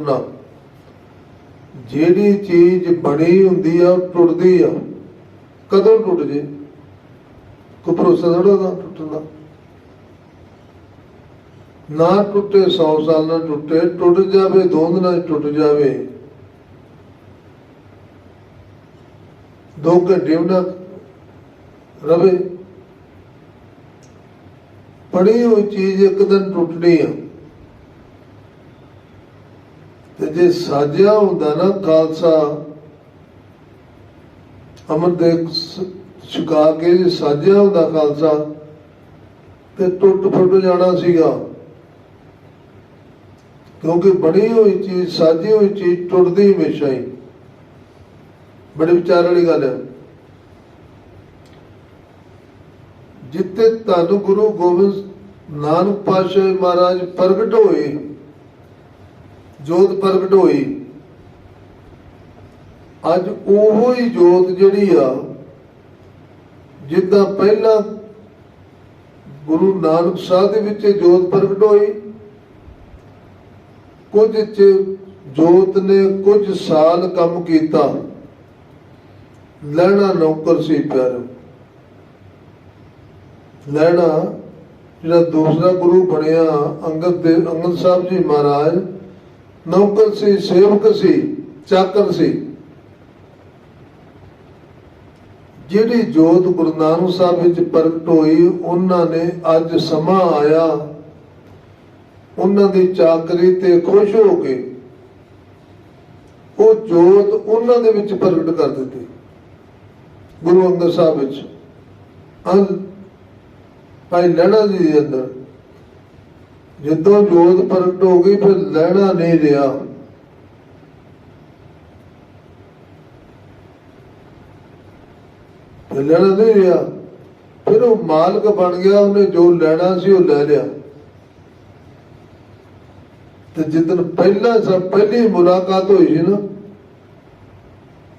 ਨਾ। ਜਿਹੜੀ ਚੀਜ਼ ਬਣੀ ਹੁੰਦੀ ਆ, ਟੁੱਟਦੀ ਆ, ਕਦੋਂ ਟੁੱਟ ਜੇ? ਕੋਈ ਭਰੋਸਾ ਥੋੜਾ ਦਾ ਟੁੱਟਣ ਦਾ? ਨਾ ਟੁੱਟੇ 100 ਸਾਲ ਨਾ ਟੁੱਟੇ, ਟੁੱਟ ਜਾਵੇ ਦੋ ਦਿਨਾਂ 'ਚ ਟੁੱਟ ਜਾਵੇ। ਦੋ ਘੰਟੇ ਉਹਨਾਂ ਰਵੇ। ਪੜੀ ਹੋਈ ਚੀਜ਼ ਇੱਕ ਦਿਨ ਟੁੱਟਣੀ ਆ। ਤੇ ਜੇ ਸਾਜਿਆ ਹੁੰਦਾ ਨਾ ਖਾਲਸਾ, ਅਮਰ ਦੇ ਛੁਕਾ ਕੇ ਜੇ ਸਾਜਿਆ ਹੁੰਦਾ ਖਾਲਸਾ, ਤੇ ਟੁੱਟ ਫੁੱਟ ਜਾਣਾ ਸੀਗਾ। ਕਿਉਂਕਿ ਬਣੀ ਹੋਈ ਚੀਜ਼, ਸਾਜੀ ਹੋਈ ਚੀਜ਼ ਟੁੱਟਦੀ ਹਮੇਸ਼ਾ ਹੀ। ਬੜੇ ਵਿਚਾਰ ਵਾਲੀ ਗੱਲ ਹੈ। ਜਿੱਤੇ ਤੁਹਾਨੂੰ ਗੁਰੂ ਗੋਬਿੰਦ ਨਾਨਕ ਪਾਤਸ਼ਾਹ ਮਹਾਰਾਜ ਪ੍ਰਗਟ ਹੋਏ ਜੋਤ ਪ੍ਰਗਟ ਹੋਈ ਅੱਜ ਉਹੋ ਹੀ ਜੋਤ ਜਿਹੜੀ ਆ, ਜਿੱਦਾਂ ਪਹਿਲਾਂ ਗੁਰੂ ਨਾਨਕ ਸਾਹਿਬ ਦੇ ਵਿੱਚ ਜੋਤ ਪ੍ਰਗਟ ਹੋਈ ਕੁਝ ਚ ਜੋਤ ਨੇ ਕੁਝ ਸਾਲ ਕੰਮ ਕੀਤਾ। ਲੈਣਾ ਨੌਕਰ ਸੀ ਪਿਆਰ। ਲੈਣਾ ਜਿਹੜਾ ਦੂਸਰਾ ਗੁਰੂ ਬਣਿਆ, ਅੰਗਦ ਦੇ ਅੰਗਦ ਸਾਹਿਬ ਜੀ ਮਹਾਰਾਜ ਨੌਕਰ ਸੀ, ਸੇਵਕ ਸੀ, ਚਾਕਰ ਸੀ। ਜਿਹੜੀ ਜੋਤ ਗੁਰੂ ਨਾਨਕ ਸਾਹਿਬ ਵਿੱਚ ਪ੍ਰਗਟ ਹੋਈ, ਉਹਨਾਂ ਨੇ ਅੱਜ ਸਮਾਂ ਆਇਆ। ਉਹਨਾਂ ਦੀ ਚਾਕਰੀ ਤੇ ਖੁਸ਼ ਹੋ ਕੇ ਉਹ ਜੋਤ ਉਹਨਾਂ ਦੇ ਵਿੱਚ ਪ੍ਰਗਟ ਕਰ ਦਿੱਤੀ, ਗੁਰੂ ਅੰਗਦ ਸਾਹਿਬ ਵਿੱਚ। ਅੰਗ ਭਾਈ ਲਹਿਣਾ ਜੀ ਦੇ ਅੰਦਰ ਜਦੋਂ ਜੋਤ ਪ੍ਰਗਟ ਹੋ ਗਈ, ਫਿਰ ਲੈਣਾ ਨਹੀਂ ਰਿਹਾ। ਫਿਰ ਲੈਣਾ ਨਹੀਂ ਰਿਹਾ। ਫਿਰ ਉਹ ਮਾਲਕ ਬਣ ਗਿਆ, ਉਹਨੇ ਜੋ ਲੈਣਾ ਸੀ ਉਹ ਲੈ ਲਿਆ। ਤੇ ਜਿੱਦਨ ਪਹਿਲਾਂ ਸਭ, ਪਹਿਲੀ ਮੁਲਾਕਾਤ ਹੋਈ ਸੀ ਨਾ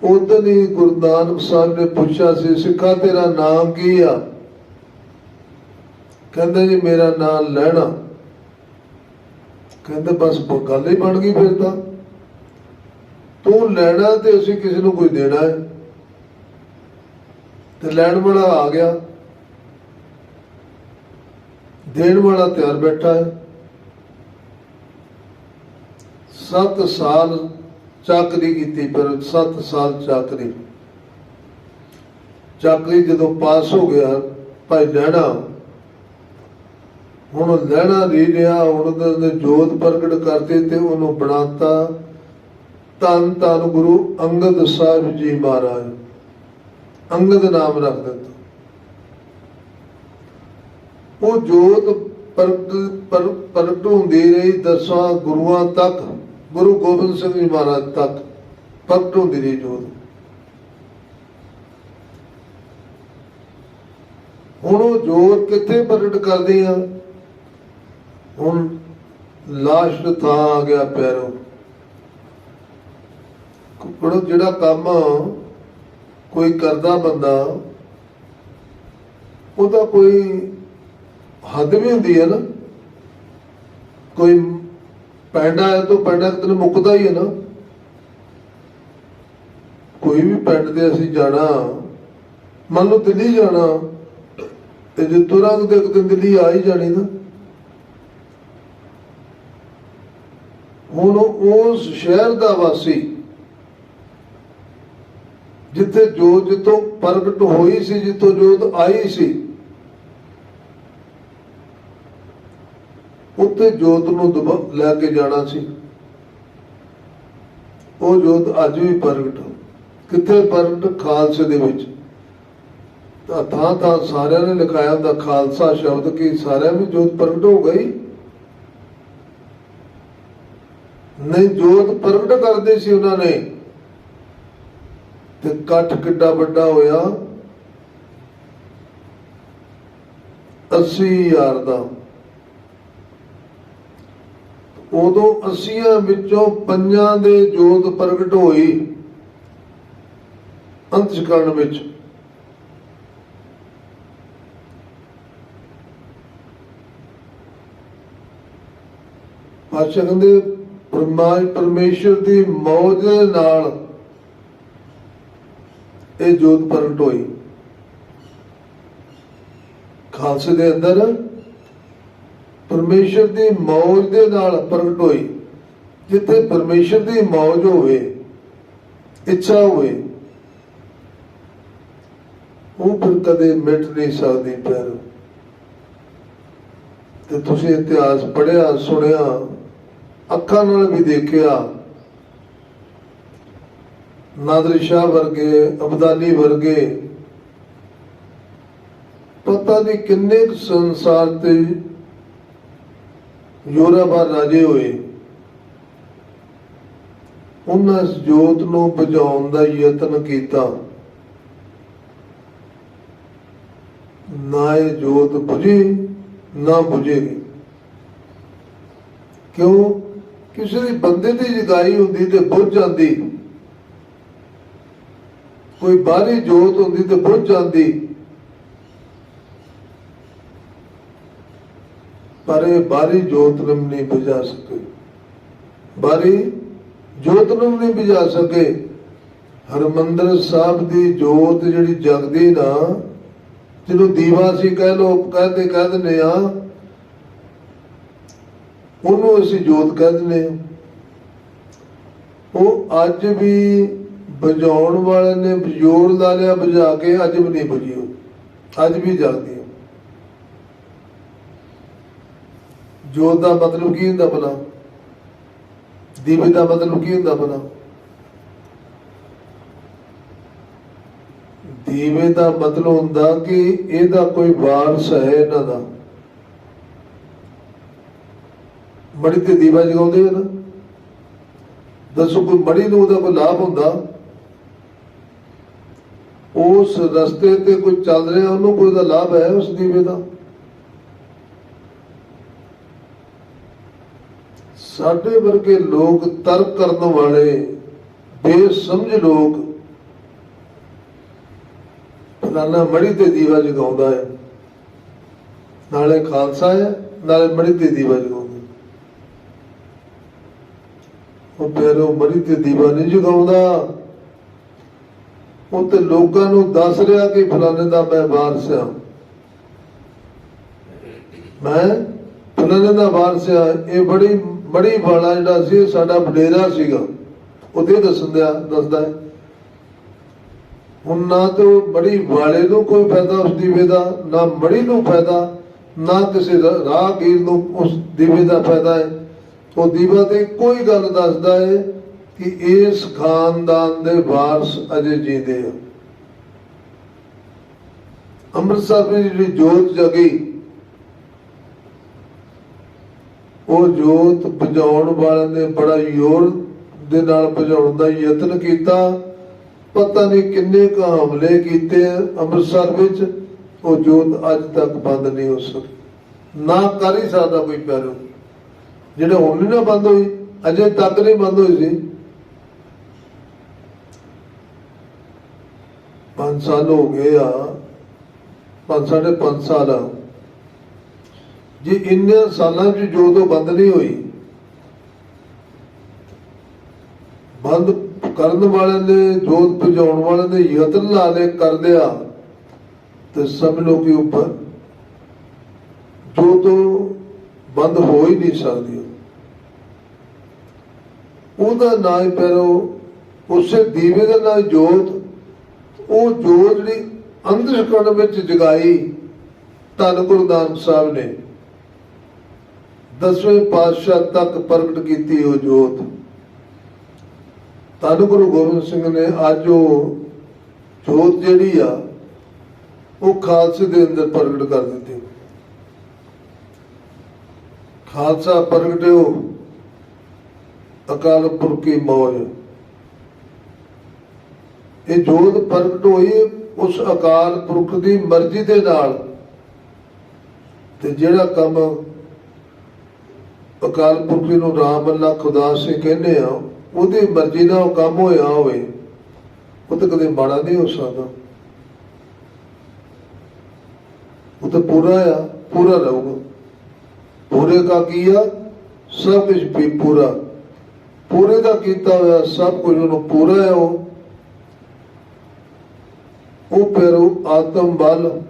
ਉਦੋਂ ਹੀ ਗੁਰੂ ਨਾਨਕ ਸਾਹਿਬ ਨੇ ਪੁੱਛਿਆ ਸੀ, ਸਿੱਖਾ ਤੇਰਾ ਨਾਮ ਕੀ ਆ? ਕਹਿੰਦਾ ਜੀ, ਮੇਰਾ ਨਾਮ ਲੈਣਾ। ਕਹਿੰਦੇ ਬਸ ਗੱਲ ਹੀ ਬਣ ਗਈ ਫਿਰ ਤਾਂ। ਤੂੰ ਲੈਣਾ ਤੇ ਅਸੀਂ ਕਿਸੇ ਨੂੰ ਕੋਈ ਦੇਣਾ ਹੈ। ਤੇ ਲੈਣ ਵਾਲਾ ਆ ਗਿਆ। ਦੇਣ ਵਾਲਾ ਤਿਆਰ ਬੈਠਾ ਹੈ। 7 ਸਾਲ ਚਾਕਰੀ ਕੀਤੀ, ਪਰ 7 ਸਾਲ ਚਾਕਰੀ ਚਾਕਰੀ ਜਦੋਂ ਪਾਸ ਹੋ ਗਿਆ, ਭਾਈ ਲੈਣਾ। ਹੁਣ ਲੈਣਾ ਨਹੀਂ ਰਿਹਾ, ਹੁਣ ਉਹਦੇ ਜੋਤ ਪ੍ਰਗਟ ਕਰਤੇ ਤੇ ਉਹਨੂੰ ਬਣਾਤਾ। ਤਨ ਤਨ ਗੁਰੂ ਅੰਗਦ ਸਾਹਿਬ ਜੀ ਮਹਾਰਾਜ। ਅੰਗਦ ਨਾਮ ਰੱਖ ਦਿੱਤਾ। ਉਹ ਜੋਤ ਪ੍ਰਗਟ ਪ੍ਰਗਟ ਹੁੰਦੀ ਰਹੀ ਦਸਾਂ ਗੁਰੂਆਂ ਤੱਕ, ਗੁਰੂ ਗੋਬਿੰਦ ਸਿੰਘ ਜੀ ਮਹਾਰਾਜ ਤੱਕ ਪ੍ਰਗਟ ਹੁੰਦੀ ਰਹੀ ਜੋਤ। ਹੁਣ ਉਹ ਜੋਤ ਕਿੱਥੇ ਪ੍ਰਗਟ ਕਰਦੇ ਆ? ਹੁਣ ਲਾਸਟ ਥਾਂ ਆ ਗਿਆ ਪਿਆਰੋ ਕੁਕੜੋ ਜਿਹੜਾ ਕੰਮ ਕੋਈ ਕਰਦਾ ਬੰਦਾ, ਉਹਦਾ ਕੋਈ ਹੱਦ ਵੀ ਹੁੰਦੀ ਹੈ ਨਾ। ਕੋਈ ਪੈਂਡਾ ਹੈ ਤਾਂ ਪੈਂਡਾ ਕਿਤੇ ਮੁੱਕਦਾ ਹੀ ਹੈ ਨਾ। ਕੋਈ ਵੀ ਪਿੰਡ ਤੇ ਅਸੀਂ ਜਾਣਾ, ਮੰਨ ਲਓ ਦਿੱਲੀ ਜਾਣਾ, ਤੇ ਜੇ ਤੁਰਾਂਗੇ ਤੇ ਇੱਕ ਦਿਨ ਦਿੱਲੀ ਆ ਹੀ ਜਾਣੀ ਨਾ। ਹੁਣ ਉਸ ਸ਼ਹਿਰ ਦਾ ਵਾਸੀ, ਜਿੱਥੇ ਜੋਤ ਜਿੱਥੋਂ ਪ੍ਰਗਟ ਹੋਈ ਸੀ, ਜਿੱਥੋਂ ਜੋਤ ਆਈ ਸੀ, ਉੱਥੇ ਜੋਤ ਨੂੰ ਦਬ- ਲੈ ਕੇ ਜਾਣਾ ਸੀ। ਉਹ ਜੋਤ ਅੱਜ ਵੀ ਪ੍ਰਗਟ ਕਿੱਥੇ ਪ੍ਰਗਟ? ਖਾਲਸੇ ਦੇ ਵਿੱਚ। ਤਾਂ ਥਾਂ ਥਾਂ ਸਾਰਿਆਂ ਨੇ ਲਿਖਾਇਆ ਹੁੰਦਾ ਖਾਲਸਾ ਸ਼ਬਦ ਕੀ? ਸਾਰਿਆਂ ਵਿੱਚ ਜੋਤ ਪ੍ਰਗਟ ਹੋ ਗਈ? ਨਹੀਂ, ਜੋਤ ਪ੍ਰਗਟ ਕਰਦੇ ਸੀ ਉਹਨਾਂ ਨੇ। ਤੇ ਇਕੱਠ ਕਿੱਡਾ ਵੱਡਾ ਹੋਇਆ? 80000 ਦਾ। ਉਦੋਂ 80 ਵਿੱਚੋਂ ਪੰਜਾਂ ਦੇ ਜੋਤ ਪ੍ਰਗਟ ਹੋਈ। ਅੰਤਿਕਰਨ ਵਿੱਚ। ਪਾਤਸ਼ਾਹ ਕਹਿੰਦੇ ਪਰਮਾ ਪਰਮੇਸ਼ਰ ਦੀ ਮੌਜ ਨਾਲ ਇਹ ਜੋਤ ਪ੍ਰਗਟ ਹੋਈ। ਖਾਲਸੇ ਦੇ ਅੰਦਰ ਪਰਮੇਸ਼ਰ ਦੀ ਮੌਜ ਦੇ ਨਾਲ ਪ੍ਰਗਟ ਹੋਈ। ਜਿੱਥੇ ਪਰਮੇਸ਼ਰ ਦੀ ਮੌਜ ਹੋਵੇ, ਇੱਛਾ ਹੋਵੇ, ਉਹ ਫਿਰ ਕਦੇ ਮਿਟ ਨਹੀਂ ਸਕਦੀ ਪਰ। ਤੇ ਤੁਸੀਂ ਇਤਿਹਾਸ ਪੜਿਆ ਸੁਣਿਆ ਅੱਖਾਂ ਨਾਲ ਵੀ ਦੇਖਿਆ। ਨਾਦਰ ਸ਼ਾਹ ਵਰਗੇ, ਅਬਦਾਲੀ ਵਰਗੇ, ਪਤਾ ਨਹੀਂ ਕਿੰਨੇ ਕੁ ਸੰਸਾਰ ਤੇ ਯੂਰਪਾ ਰਾਜੇ ਹੋਏ। ਉਹਨਾਂ ਇਸ ਜੋਤ ਨੂੰ ਬੁਝਾਉਣ ਦਾ ਯਤਨ ਕੀਤਾ। ਨਾ ਇਹ ਜੋਤ ਬੁਝੀ, ਨਾ ਬੁਝੇਗੀ ਕਿਉਂ? ਕਿਸੇ ਦੀ ਬੰਦੇ ਦੀ ਜਗਾਈ ਹੁੰਦੀ ਤੇ ਬੁੱਝ ਜਾਂਦੀ। ਕੋਈ ਬਾਹਰੀ ਜੋਤ ਹੁੰਦੀ ਤੇ ਬੁੱਝ ਜਾਂਦੀ। ਪਰ ਇਹ ਬਾਹਰੀ ਜੋਤ ਨੂੰ ਨਹੀਂ ਬੁਝਾ ਸਕੇ। ਬਾਹਰੀ ਜੋਤ ਨੂੰ ਨਹੀਂ ਬੁਝਾ ਸਕੇ। ਹਰਮੰਦਰ ਸਾਹਿਬ ਦੀ ਜੋਤ ਜਿਹੜੀ ਜਗਦੀ ਨਾ, ਜਿਹਨੂੰ ਦੀਵਾ ਸੀ ਕਹਿ ਲੋ ਕਹਿੰਦੇ ਕਹਿ ਦਿੰਦੇ ਆ ਉਹਨੂੰ ਅਸੀਂ ਜੋਤ ਕਹਿ ਦਿੰਦੇ ਹਾਂ। ਉਹ ਅੱਜ ਵੀ ਬੁਝਾਉਣ ਵਾਲੇ ਨੇ ਜ਼ੋਰ ਲਾ ਲਿਆ ਬੁਝਾ ਕੇ ਅੱਜ ਵੀ ਨਹੀਂ ਬੁਝੀ ਉਹ ਅੱਜ ਵੀ ਜਗਦੀ ਜੋਤ ਦਾ ਮਤਲਬ ਕੀ ਹੁੰਦਾ ਭਲਾ? ਦੀਵੇ ਦਾ ਮਤਲਬ ਕੀ ਹੁੰਦਾ ਭਲਾ? ਦੀਵੇ ਦਾ ਮਤਲਬ ਹੁੰਦਾ ਕਿ ਇਹਦਾ ਕੋਈ ਵਾਰਸ ਹੈ ਇਹਨਾਂ ਦਾ। ਮੜੀ ਤੇ ਦੀਵਾ ਜਗਾਉਂਦੇ ਆ ਨਾ। ਦੱਸੋ ਕੋਈ ਮੜੀ ਨੂੰ ਉਹਦਾ ਕੋਈ ਲਾਭ ਹੁੰਦਾ? ਉਸ ਰਸਤੇ ਤੇ ਕੋਈ ਚੱਲ ਰਿਹਾ, ਉਹਨੂੰ ਕੋਈ ਦਾ ਲਾਭ ਹੈ ਉਸ ਦੀਵੇ ਦਾ? ਸਾਡੇ ਵਰਗੇ ਲੋਕ ਤਰਕ ਕਰਨ ਵਾਲੇ, ਬੇਸਮਝ ਲੋਕ ਫਲਾਣਾ ਮੜੀ ਤੇ ਦੀਵਾ ਜਗਾਉਂਦਾ ਹੈ। ਨਾਲੇ ਖਾਲਸਾ ਹੈ, ਨਾਲੇ ਮੜੀ ਤੇ ਦੀਵਾ ਜਗਾਉਂਦਾ ਉਹ ਪੈਰੋਂ ਮੜੀ ਤੇ ਦੀਵਾ ਨਹੀਂ ਜਗਾਉਂਦਾ। ਉਹ ਤੇ ਲੋਕਾਂ ਨੂੰ ਦੱਸ ਰਿਹਾ ਕਿ ਫਲਾਣੇ ਦਾ ਮੈਂ ਵਾਰਸ ਆ ਮੈਂ ਫਲਾਣੇ ਦਾ ਵਾਰਸ ਆ ਇਹ ਬੜੀ ਬੜੀ ਵਾਲਾ ਜਿਹੜਾ ਸੀ ਸਾਡਾ ਵਡੇਰਾ ਸੀਗਾ। ਉਹਦੇ ਦੱਸਣਦਿਆਂ ਦੱਸਦਾ ਹੈ। ਹੁਣ ਨਾ ਤੇ ਬੜੀ ਵਾਲੇ ਨੂੰ ਕੋਈ ਫਾਇਦਾ ਉਸ ਦੀਵੇ ਦਾ, ਨਾ ਮੜੀ ਨੂੰ ਫਾਇਦਾ, ਨਾ ਕਿਸੇ ਰਾਹਗੀਰ ਨੂੰ ਉਸ ਦੀਵੇ ਦਾ ਫਾਇਦਾ ਹੈ। ਉਹ ਦੀਵਾ ਤੇ ਕੋਈ ਗੱਲ ਦੱਸਦਾ ਹੈ ਕਿ ਇਸ ਖਾਨਦਾਨ ਦੇ ਵਾਰਸ ਅਜੇ ਜੀਂਦੇ ਆ। ਅੰਮ੍ਰਿਤਸਰ ਵਿੱਚ ਜਿਹੜੀ ਜੋਤ ਜਗੀ, ਉਹ ਜੋਤ ਬੁਝਾਉਣ ਵਾਲਿਆਂ ਨੇ ਬੜਾ ਜ਼ੋਰ ਦੇ ਨਾਲ ਬੁਝਾਉਣ ਦਾ ਯਤਨ ਕੀਤਾ। ਪਤਾ ਨਹੀਂ ਕਿੰਨੇ ਕੁ ਹਮਲੇ ਕੀਤੇ ਅੰਮ੍ਰਿਤਸਰ ਵਿੱਚ, ਉਹ ਜੋਤ ਅੱਜ ਤੱਕ ਬੰਦ ਨਹੀਂ ਹੋ ਸਕੀ। ਨਾ ਕਰ ਹੀ ਸਕਦਾ ਕੋਈ ਪਿਆਰੋ ਜਿਹੜੇ ਹੁਣ ਨਹੀਂ ਨਾ ਬੰਦ ਹੋਈ ਅਜੇ ਤੱਕ ਨਹੀਂ ਬੰਦ ਹੋਈ ਸੀ ਪੰਜ ਸਾਲ ਹੋ ਗਏ ਆ, ਪੰਜ ਸਾਢੇ ਪੰਜ ਸਾਲ ਆ। ਜੇ ਇੰਨੇ ਸਾਲਾਂ 'ਚ ਜੋਤ ਉਹ ਬੰਦ ਨਹੀਂ ਹੋਈ, ਬੰਦ ਕਰਨ ਵਾਲਿਆਂ ਨੇ ਜੋਤ ਭਜਾਉਣ ਵਾਲਿਆਂ ਨੇ ਯਤਨ ਲਾ ਲੈ ਕਰ ਲਿਆ, ਤੇ ਸਭ ਲੋਕੀ ਉੱਪਰ ਜੋ ਤੋਂ ਬੰਦ ਹੋ ਹੀ ਨਹੀਂ ਸਕਦੀ। ਉਹਦਾ ਨਾਂ ਪੈਰੋ, ਉਸੇ ਦੀਵੇ ਦਾ ਨਾਂ ਜੋਤ, ਉਹ ਜੋਤ ਜਿਹੜੀ ਅੰਧਕਰਣ ਵਿੱਚ ਜਗਾਈ ਧੰਨ ਗੁਰੂ ਨਾਨਕ ਸਾਹਿਬ ਨੇ। ਦਸਵੇਂ ਪਾਤਸ਼ਾਹ ਤੱਕ ਪ੍ਰਗਟ ਕੀਤੀ ਉਹ ਜੋਤ। ਧੰਨ ਗੁਰੂ ਗੋਬਿੰਦ ਸਿੰਘ ਨੇ ਅੱਜ ਉਹ ਜੋਤ ਜਿਹੜੀ ਆ, ਉਹ ਖਾਲਸੇ ਦੇ ਅੰਦਰ ਪ੍ਰਗਟ ਕਰ ਦਿੱਤੀ। ਖਾਲਸਾ ਪ੍ਰਗਟਿਓ। ਅਕਾਲ ਪੁਰਖ ਕੀ ਮੌਜ। ਇਹ ਜੋਤ ਪ੍ਰਗਟ ਹੋਈ ਉਸ ਅਕਾਲ ਪੁਰਖ ਦੀ ਮਰਜ਼ੀ ਦੇ ਨਾਲ। ਤੇ ਜਿਹੜਾ ਕੰਮ ਅਕਾਲ ਪੁਰਖ ਨੂੰ ਰਾਮ ਅੱਲਾ ਖੁਦਾ ਸੇ ਕਹਿੰਦੇ ਆ, ਉਹਦੀ ਮਰਜ਼ੀ ਨਾਲ ਉਹ ਕੰਮ ਹੋਇਆ ਹੋਵੇ, ਉਹ ਤਾਂ ਕਦੇ ਮਾੜਾ ਨਹੀਂ ਹੋ ਸਕਦਾ। ਉਹ ਤਾਂ ਪੂਰਾ ਆ, ਪੂਰਾ ਰਹੂਗਾ। ਪੂਰੇ ਕਾ ਕੀ ਆ? ਸਭ ਕੁਝ ਵੀ ਪੂਰਾ। ਪੂਰੇ ਦਾ ਕੀਤਾ ਹੋਇਆ ਸਭ ਕੁਝ ਉਹਨੂੰ ਪੂਰਾ ਹੈ ਉਹ। ਉਹ ਫਿਰ ਆਤਮ ਬਲ